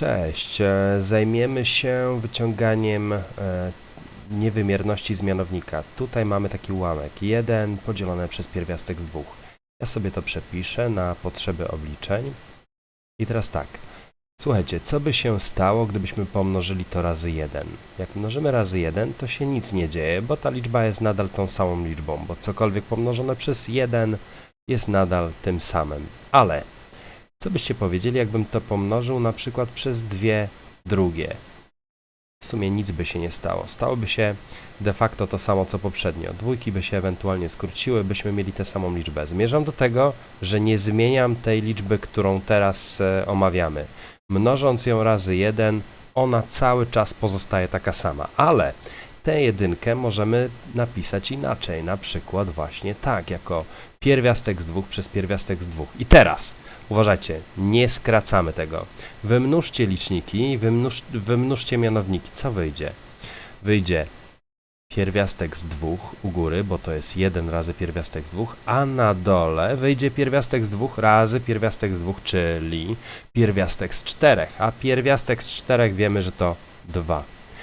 Cześć. e, Zajmiemy się wyciąganiem e, niewymierności z mianownika. Tutaj mamy taki ułamek 1 podzielone przez pierwiastek z 2. Ja sobie to przepiszę na potrzeby obliczeń. I teraz tak. Słuchajcie, co by się stało, gdybyśmy pomnożyli to razy 1? Jak mnożymy razy 1, to się nic nie dzieje, bo ta liczba jest nadal tą samą liczbą, bo cokolwiek pomnożone przez 1 jest nadal tym samym. Ale co byście powiedzieli, jakbym to pomnożył na przykład przez dwie drugie? W sumie nic by się nie stało. Stałoby się de facto to samo co poprzednio. Dwójki by się ewentualnie skróciły, byśmy mieli tę samą liczbę. Zmierzam do tego, że nie zmieniam tej liczby, którą teraz e, omawiamy. Mnożąc ją razy 1, ona cały czas pozostaje taka sama, ale tę jedynkę możemy napisać inaczej, na przykład właśnie tak, jako pierwiastek z 2 przez pierwiastek z 2. I teraz Uważajcie, nie skracamy tego. Wymnóżcie liczniki, wymnóż, wymnóżcie mianowniki. Co wyjdzie? Wyjdzie pierwiastek z dwóch u góry, bo to jest 1 razy pierwiastek z dwóch, a na dole wyjdzie pierwiastek z dwóch razy pierwiastek z dwóch, czyli pierwiastek z czterech, a pierwiastek z czterech wiemy, że to 2.